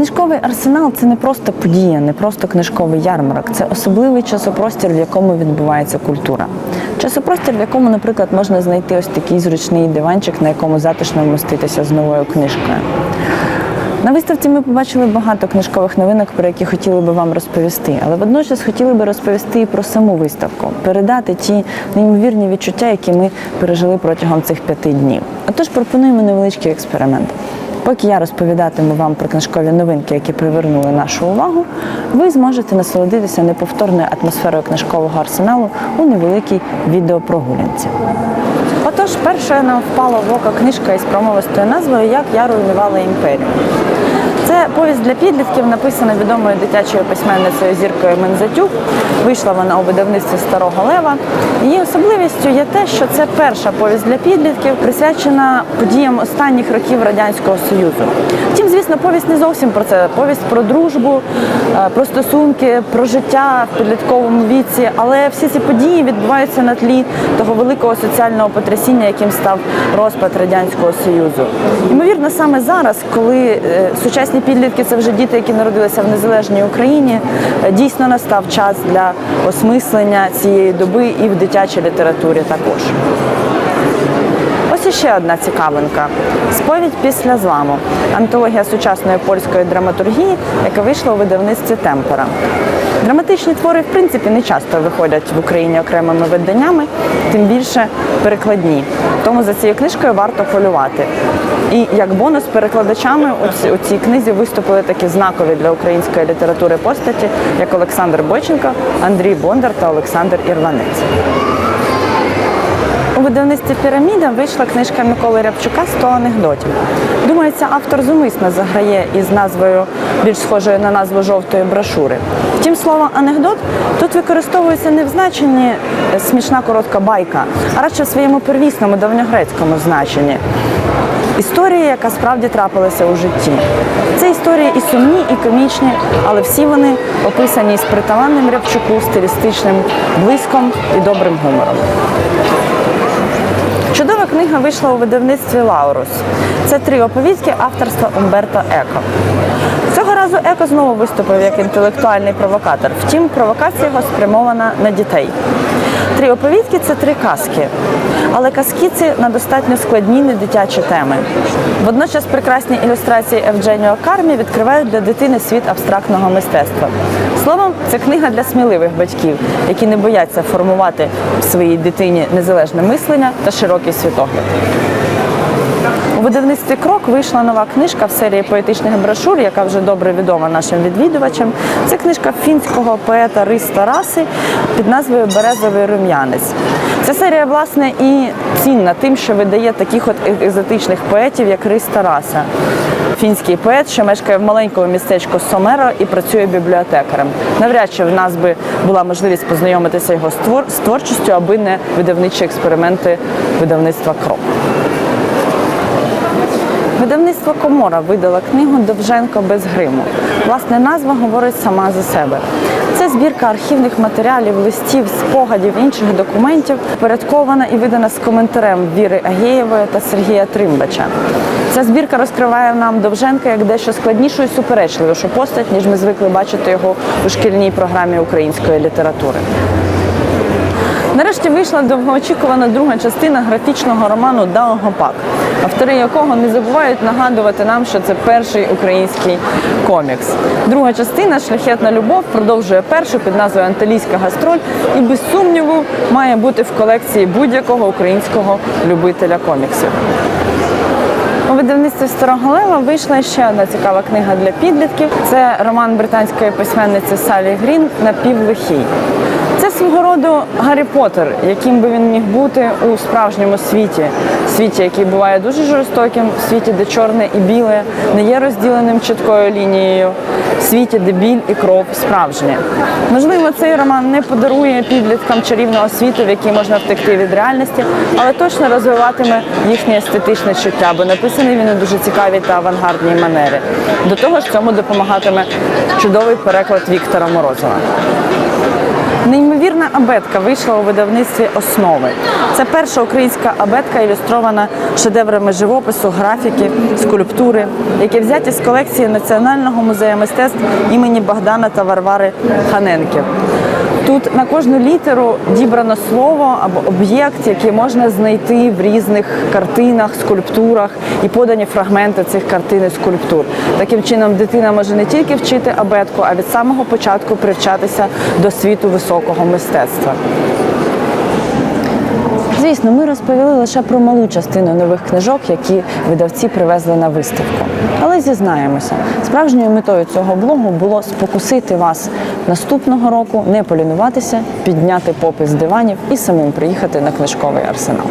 Книжковий арсенал це не просто подія, не просто книжковий ярмарок. Це особливий часопростір, в якому відбувається культура. Часопростір, в якому, наприклад, можна знайти ось такий зручний диванчик, на якому затишно вмоститися з новою книжкою. На виставці ми побачили багато книжкових новинок, про які хотіли би вам розповісти, але водночас хотіли би розповісти і про саму виставку, передати ті неймовірні відчуття, які ми пережили протягом цих п'яти днів. Отож пропонуємо невеличкий експеримент. Поки я розповідатиму вам про книжкові новинки, які привернули нашу увагу, ви зможете насолодитися неповторною атмосферою книжкового арсеналу у невеликій відеопрогулянці. Отож, першою нам впала в око книжка із промовистою назвою Як я руйнувала імперію. Це повість для підлітків, написана відомою дитячою письменницею Зіркою Мензатюк. Вийшла вона у видавництві Старого Лева. Її особливістю є те, що це перша повість для підлітків, присвячена подіям останніх років Радянського Союзу. Втім, звісно, повість не зовсім про це. Повість про дружбу, е, про стосунки, про життя в підлітковому віці. Але всі ці події відбуваються на тлі того великого соціального потрясіння, яким став розпад Радянського Союзу. Ймовірно, саме зараз, коли е, підлітки це вже діти, які народилися в незалежній Україні, дійсно настав час для осмислення цієї доби і в дитячій літературі також. Ось іще одна цікавинка: сповідь після зламу. Антологія сучасної польської драматургії, яка вийшла у видавництві Темпора. Драматичні твори, в принципі, не часто виходять в Україні окремими виданнями, тим більше перекладні. Тому за цією книжкою варто полювати. І як бонус перекладачами у цій книзі виступили такі знакові для української літератури постаті, як Олександр Бойченко, Андрій Бондар та Олександр Ірванець. У видавництві піраміда вийшла книжка Миколи Рябчука «100 анекдотів. Думається, автор зумисно заграє із назвою більш схожою на назву жовтої брошури. Втім, слово анекдот тут використовується не в значенні смішна коротка байка, а радше в своєму первісному давньогрецькому значенні. Історії, яка справді трапилася у житті. Це історії і сумні, і комічні, але всі вони описані з притаманним Рябчуку стилістичним блиском і добрим гумором. Книга вийшла у видавництві Лаурус. Це три оповідки авторства Умберто Еко. Цього разу Еко знову виступив як інтелектуальний провокатор. Втім, провокація його спрямована на дітей. Три оповідки це три казки. Але казки ці на достатньо складні недитячі теми. Водночас прекрасні ілюстрації Евдженіо Кармі відкривають для дитини світ абстрактного мистецтва. Словом, це книга для сміливих батьків, які не бояться формувати в своїй дитині незалежне мислення та широкий світогляд. У видавництві Крок вийшла нова книжка в серії поетичних брошур, яка вже добре відома нашим відвідувачам. Це книжка фінського поета Рис Тараси під назвою Березовий рум'янець. Ця серія, власне, і цінна тим, що видає таких от екзотичних поетів, як Рис Тараса. Фінський поет, що мешкає в маленькому містечку Сомеро і працює бібліотекарем. Навряд чи в нас би була можливість познайомитися його з творчістю, аби не видавничі експерименти видавництва Крок. Видавництво Комора видало книгу Довженко без гриму. Власне, назва говорить сама за себе. Це збірка архівних матеріалів, листів, спогадів, інших документів, порядкована і видана з коментарем Віри Агєєвої та Сергія Тримбача. Ця збірка розкриває нам Довженка як дещо складнішу і суперечливішу постать, ніж ми звикли бачити його у шкільній програмі української літератури. Нарешті вийшла довгоочікувана друга частина графічного роману Дао Гопак, автори якого не забувають нагадувати нам, що це перший український комікс. Друга частина Шляхетна любов продовжує першу під назвою Анталійська гастроль і без сумніву має бути в колекції будь-якого українського любителя коміксів. У видавництві Старого Лева вийшла ще одна цікава книга для підлітків. Це роман британської письменниці Салі Грін Напівлихий. Це свого роду Гаррі Поттер, яким би він міг бути у справжньому світі, світі, який буває дуже жорстоким, світі, де чорне і біле не є розділеним чіткою лінією, світі, де біль і кров справжні. Можливо, цей роман не подарує підліткам чарівного світу, в який можна втекти від реальності, але точно розвиватиме їхнє естетичне чуття, бо написаний він у дуже цікавій та авангардній манері. До того ж, цьому допомагатиме чудовий переклад Віктора Морозова. Неймовірна абетка вийшла у видавництві основи. Це перша українська абетка, ілюстрована шедеврами живопису, графіки, скульптури, які взяті з колекції Національного музею мистецтв імені Богдана та Варвари Ханенків. Тут на кожну літеру дібрано слово або об'єкт, який можна знайти в різних картинах, скульптурах і подані фрагменти цих картин і скульптур. Таким чином, дитина може не тільки вчити абетку, а від самого початку привчатися до світу високого мистецтва. Звісно, ми розповіли лише про малу частину нових книжок, які видавці привезли на виставку. Але зізнаємося, справжньою метою цього блогу було спокусити вас наступного року, не полінуватися, підняти попис диванів і самим приїхати на книжковий арсенал.